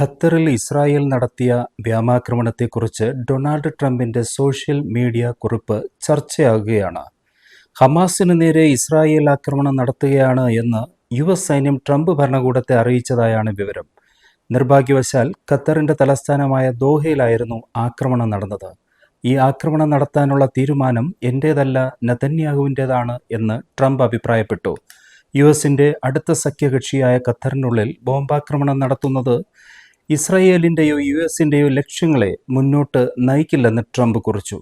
ഖത്തറിൽ ഇസ്രായേൽ നടത്തിയ വ്യോമാക്രമണത്തെക്കുറിച്ച് ഡൊണാൾഡ് ട്രംപിന്റെ സോഷ്യൽ മീഡിയ കുറിപ്പ് ചർച്ചയാകുകയാണ്. ഹമാസിന് നേരെ ഇസ്രായേൽ ആക്രമണം നടത്തുകയാണ് എന്ന് യു എസ് സൈന്യം ട്രംപ് ഭരണകൂടത്തെ അറിയിച്ചതായാണ് വിവരം. നിർഭാഗ്യവശാൽ ഖത്തറിന്റെ തലസ്ഥാനമായ ദോഹയിലായിരുന്നു ആക്രമണം നടന്നത്. ഈ ആക്രമണം നടത്താനുള്ള തീരുമാനം എന്റേതല്ല നതന്യാഹുവിന്റേതാണ് എന്ന് ട്രംപ് അഭിപ്രായപ്പെട്ടു. യു എസിന്റെ അടുത്ത സഖ്യകക്ഷിയായ ഖത്തറിനുള്ളിൽ ബോംബാക്രമണം നടത്തുന്നത് ഇസ്രയേലിന്റെയോ യു എസിന്റെയോ ലക്ഷ്യങ്ങളെ മുന്നോട്ട് നയിക്കില്ലെന്ന് ട്രംപ് കുറിച്ചു.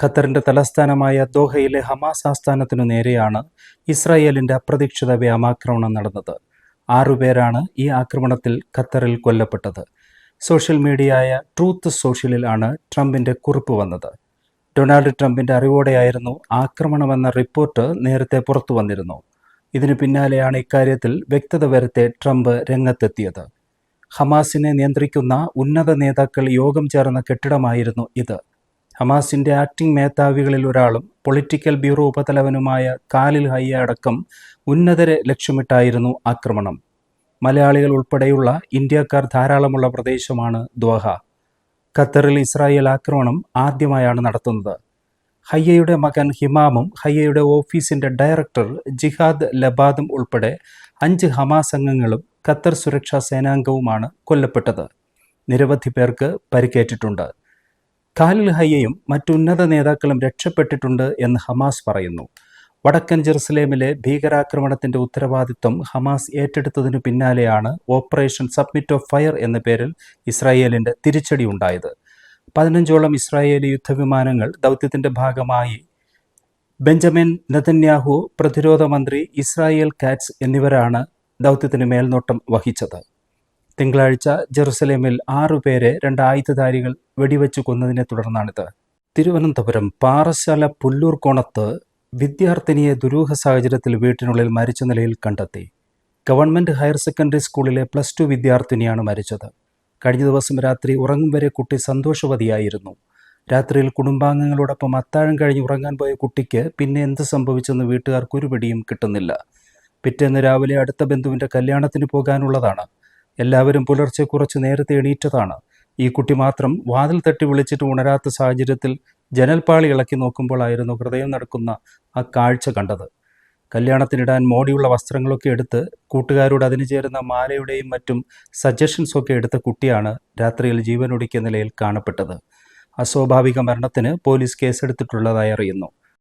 ഖത്തറിന്റെ തലസ്ഥാനമായ ദോഹയിലെ ഹമാസ് ആസ്ഥാനത്തിനു നേരെയാണ് ഇസ്രായേലിന്റെ അപ്രതീക്ഷിത വ്യാമാക്രമണം നടന്നത്. ആറുപേരാണ് ഈ ആക്രമണത്തിൽ ഖത്തറിൽ കൊല്ലപ്പെട്ടത്. സോഷ്യൽ മീഡിയയായ ട്രൂത്ത് സോഷ്യലിലാണ് ട്രംപിന്റെ കുറിപ്പ് വന്നത്. ഡൊണാൾഡ് ട്രംപിന്റെ അറിവോടെയായിരുന്നു ആക്രമണമെന്ന റിപ്പോർട്ട് നേരത്തെ പുറത്തു വന്നിരുന്നു. ഇതിനു പിന്നാലെയാണ് ഇക്കാര്യത്തിൽ വ്യക്തത വരുത്തി ട്രംപ് രംഗത്തെത്തിയത്. ഹമാസിനെ നിയന്ത്രിക്കുന്ന ഉന്നത നേതാക്കൾ യോഗം ചേർന്ന കെട്ടിടമായിരുന്നു ഇത്. ഹമാസിന്റെ ആക്ടിംഗ് മേധാവികളിൽ ഒരാളും പൊളിറ്റിക്കൽ ബ്യൂറോ ഉപതലവനുമായ കാലിൽ ഹയ്യ അടക്കം ഉന്നതരെ ലക്ഷ്യമിട്ടായിരുന്നു ആക്രമണം. മലയാളികൾ ഉൾപ്പെടെയുള്ള ഇന്ത്യക്കാർ ധാരാളമുള്ള പ്രദേശമാണ് ദ്വാഹ. ഖത്തറിൽ ഇസ്രായേൽ ആക്രമണം ആദ്യമായാണ് നടത്തുന്നത്. ഹയ്യയുടെ മകൻ ഹിമാമും ഹയ്യയുടെ ഓഫീസിന്റെ ഡയറക്ടർ ജിഹാദ് ലബാദും ഉൾപ്പെടെ അഞ്ച് ഹമാസ് അംഗങ്ങളും ഖത്തർ സുരക്ഷാ സേനാംഗവുമാണ് കൊല്ലപ്പെട്ടത്. നിരവധി പേർക്ക് പരിക്കേറ്റിട്ടുണ്ട്. ഖാലിൽ ഹയ്യയും മറ്റുന്നത നേതാക്കളും രക്ഷപ്പെട്ടിട്ടുണ്ട് എന്ന് ഹമാസ് പറയുന്നു. വടക്കൻ ജെറുസലേമിലെ ഭീകരാക്രമണത്തിന്റെ ഉത്തരവാദിത്വം ഹമാസ് ഏറ്റെടുത്തതിനു പിന്നാലെയാണ് ഓപ്പറേഷൻ സബ്മിറ്റ് ഓഫ് ഫയർ എന്ന പേരിൽ ഇസ്രായേലിന്റെ തിരിച്ചടി ഉണ്ടായത് പതിനഞ്ചോളം ഇസ്രായേലി യുദ്ധവിമാനങ്ങൾ ദൗത്യത്തിന്റെ ഭാഗമായി. ബെഞ്ചമിൻ നെതന്യാഹു പ്രതിരോധ മന്ത്രി ഇസ്രായേൽ കാറ്റ്സ് എന്നിവരാണ് ദൗത്യത്തിന് മേൽനോട്ടം വഹിച്ചത്. തിങ്കളാഴ്ച ജെറുസലേമിൽ ആറുപേരെ രണ്ട് ആയുധധാരികൾ വെടിവെച്ചു കൊന്നതിനെ തുടർന്നാണിത്. തിരുവനന്തപുരം പാറശാല പുല്ലൂർ കോണത്ത് വിദ്യാർത്ഥിനിയെ ദുരൂഹ സാഹചര്യത്തിൽ വീട്ടിനുള്ളിൽ മരിച്ച നിലയിൽ കണ്ടെത്തി. ഗവൺമെന്റ് ഹയർ സെക്കൻഡറി സ്കൂളിലെ പ്ലസ് ടു വിദ്യാർത്ഥിനിയാണ് മരിച്ചത്. കഴിഞ്ഞ ദിവസം രാത്രി ഉറങ്ങും വരെ കുട്ടി സന്തോഷവതിയായിരുന്നു. രാത്രിയിൽ കുടുംബാംഗങ്ങളോടൊപ്പം അത്താഴം കഴിഞ്ഞ് ഉറങ്ങാൻ പോയ കുട്ടിക്ക് പിന്നെ എന്ത് സംഭവിച്ചെന്ന് വീട്ടുകാർക്ക് ഒരു പിടിയും കിട്ടുന്നില്ല. പിറ്റേന്ന് രാവിലെ അടുത്ത ബന്ധുവിന്റെ കല്യാണത്തിന് പോകാനുള്ളതാണ്. എല്ലാവരും പുലർച്ചെ കുറച്ച് നേരത്തെ എണീറ്റതാണ്. ഈ കുട്ടി മാത്രം വാതിൽ തട്ടി വിളിച്ചിട്ട് ഉണരാത്ത സാഹചര്യത്തിൽ ജനൽപ്പാളി ഇളക്കി നോക്കുമ്പോഴായിരുന്നു ഹൃദയം നടക്കുന്ന ആ കാഴ്ച കണ്ടത്. കല്യാണത്തിനിടാൻ മോടിയുള്ള വസ്ത്രങ്ങളൊക്കെ എടുത്ത് കൂട്ടുകാരോട് അതിന് ചേരുന്ന മാലയുടെയും മറ്റും സജഷൻസൊക്കെ എടുത്ത കുട്ടിയാണ് രാത്രിയിൽ ജീവനൊടുക്കിയ നിലയിൽ കാണപ്പെട്ടത്. അസ്വാഭാവിക മരണത്തിന് പോലീസ് കേസെടുത്തിട്ടുള്ളതായി അറിയുന്നു.